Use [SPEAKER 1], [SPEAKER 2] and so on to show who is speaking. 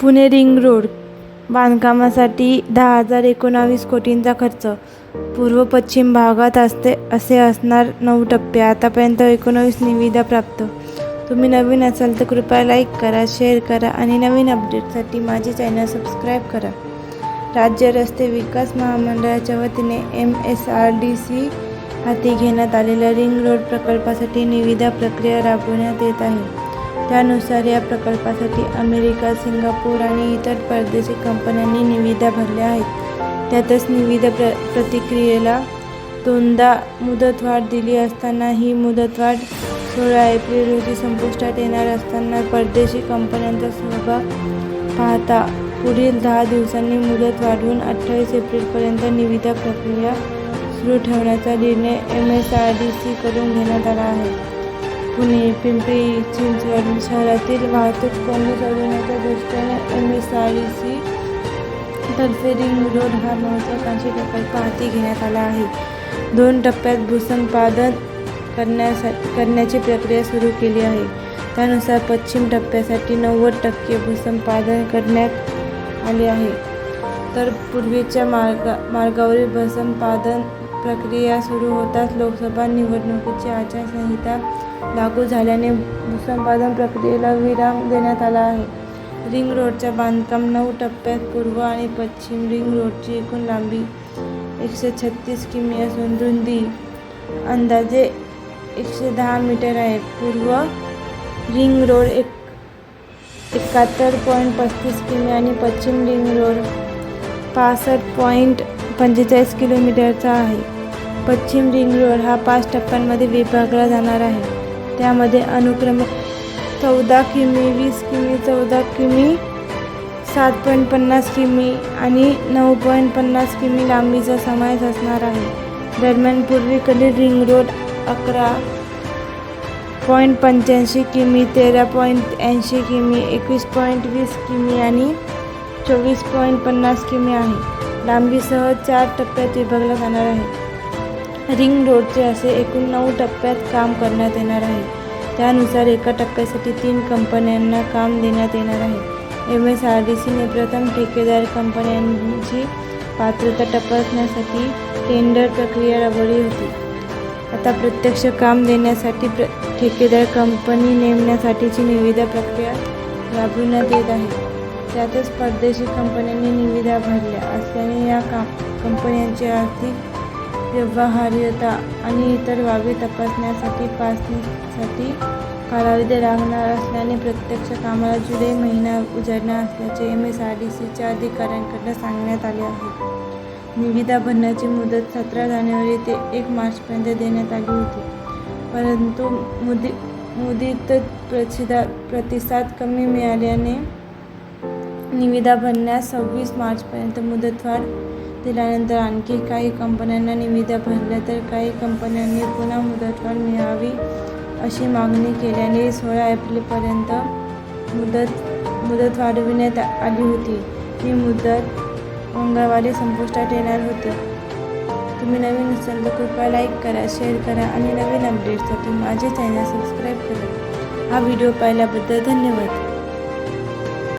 [SPEAKER 1] Pune ring road बांधकामासाठी दहा हजार एकोणावीस कोटींचा खर्च. पूर्व पश्चिम भागात असते असे असणार नऊ टप्पे. आतापर्यंत एकोणावीस निविदा प्राप्त. तुम्ही नवीन असाल तर कृपया लाईक करा शेअर करा आणि नवीन अपडेटसाठी माझे चॅनल सबस्क्राईब करा. राज्य रस्ते विकास महामंडळाच्या वतीने M S R D C हाती घेण्यात आलेल्या रिंग रोड प्रकल्पासाठी निविदा प्रक्रिया राबवण्यात येत आहे. त्यानुसार या प्रकल्पासाठी अमेरिका सिंगापूर आणि इतर परदेशी कंपन्यांनी निविदा भरल्या आहेत. त्यातच निविदा प्र प्रतिक्रियेला दोनदा मुदतवाढ दिली असताना ही मुदतवाढ सोळा एप्रिल रोजी संपुष्टात येणार असताना परदेशी कंपन्यांचा सहभाग पाहता पुढील दहा दिवसांनी मुदत वाढवून अठ्ठावीस एप्रिलपर्यंत निविदा प्रक्रिया सुरू ठेवण्याचा निर्णय एम एस आर डी सीकडून घेण्यात आला आहे. पुणे पिंपरी चिंचवड शहरातील वाहतूक कोंडी सोडवण्याच्या दृष्टीने एम एस आर सी तर्फे रिंग रोड हा महत्त्वाकांक्षी प्रकल्प हाती घेण्यात आला आहे. दोन टप्प्यात भूसंपादन करण्यासा करण्याची प्रक्रिया सुरू केली आहे. त्यानुसार पश्चिम टप्प्यासाठी नव्वद टक्के भूसंपादन करण्यात आले आहे. तर पूर्वीच्या मार्गा मार्गावरील भूसंपादन प्रक्रिया सुरू होताच लोकसभा निवडणुकीची आचारसंहिता लागू झाल्याने भूसंपादन प्रक्रियेला विराम देण्यात आला आहे. रिंग रोडच्या बांधकाम नऊ टप्प्यात पूर्व आणि पश्चिम रिंग रोडची एकूण लांबी एकशे छत्तीस किमी असून रुंदी अंदाजे एकशे दहा मीटर आहे. पूर्व रिंग रोड एक एकाहत्तर पॉईंट पस्तीस किमी आणि पश्चिम रिंग रोड पासष्ट पॉईंट पंचेचाळीस किलोमीटरचा आहे. पश्चिम रिंग रोड हा पाच टप्प्यांमध्ये विभागला जाणार आहे. त्यामध्ये अनुक्रम चौदा किमी वीस किमी चौदा किमी सात पॉईंट पन्नास किमी आणि नऊ पॉईंट पन्नास किमी लांबीचा समावेश असणार आहे. दरम्यान पूर्वेकडील रिंग रोड अकरा पॉईंट पंच्याऐंशी किमी तेरा पॉईंट ऐंशी किमी एकवीस पॉईंट वीस किमी आणि चोवीस पॉईंट पन्नास किमी आहे. लांबीसह चार टप्प्यात विभागला जाणार आहे. रिंग रोडचे असे एकूण नऊ टप्प्यात काम करण्यात येणार आहे. त्यानुसार एका टप्प्यासाठी तीन कंपन्यांना काम देण्यात येणार आहे. एम एस आर डी सीने प्रथम ठेकेदार कंपन्यांची पात्रता तपासण्यासाठी टेंडर प्रक्रिया राबवली होती. आता प्रत्यक्ष काम देण्यासाठी प्र ठेकेदार कंपनी नेमण्यासाठीची निविदा प्रक्रिया राबविण्यात येत आहे. त्यातच परदेशी कंपन्यांनी निविदा भरल्या असल्याने या काम कंपन्यांची आर्थिक व्यवहार्यता आणि इतर बाबी तपासण्यासाठी पासणीसाठी कालावधी लागणार असल्याने प्रत्यक्ष कामाला जुलै महिना उजाडणार असल्याचे एम एस आर डी सीच्या अधिकाऱ्यांकडून सांगण्यात आले आहे. निविदा भरण्याची मुदत सतरा जानेवारी ते एक मार्चपर्यंत देण्यात आली होती. परंतु मुदी मुदीत प्रतिदा प्रतिसाद कमी मिळाल्याने निविदा भरण्यास सव्वीस मार्चपर्यंत मुदतवाढ दिल्यानंतर आणखी काही कंपन्यांना निविदा भरल्या तर काही कंपन्यांनी पुन्हा मुदतवाढ मिळावी अशी मागणी केल्याने सोळा एप्रिलपर्यंत मुदत मुदत वाढविण्यात आली होती. ही मुदत मंगळवारी संपुष्टात येणार होती. तुम्ही नवीन असाल तर कृपया लाईक करा शेअर करा आणि नवीन अपडेट्ससाठी माझे चॅनल सबस्क्राईब करा. हा व्हिडिओ पाहिल्याबद्दल धन्यवाद.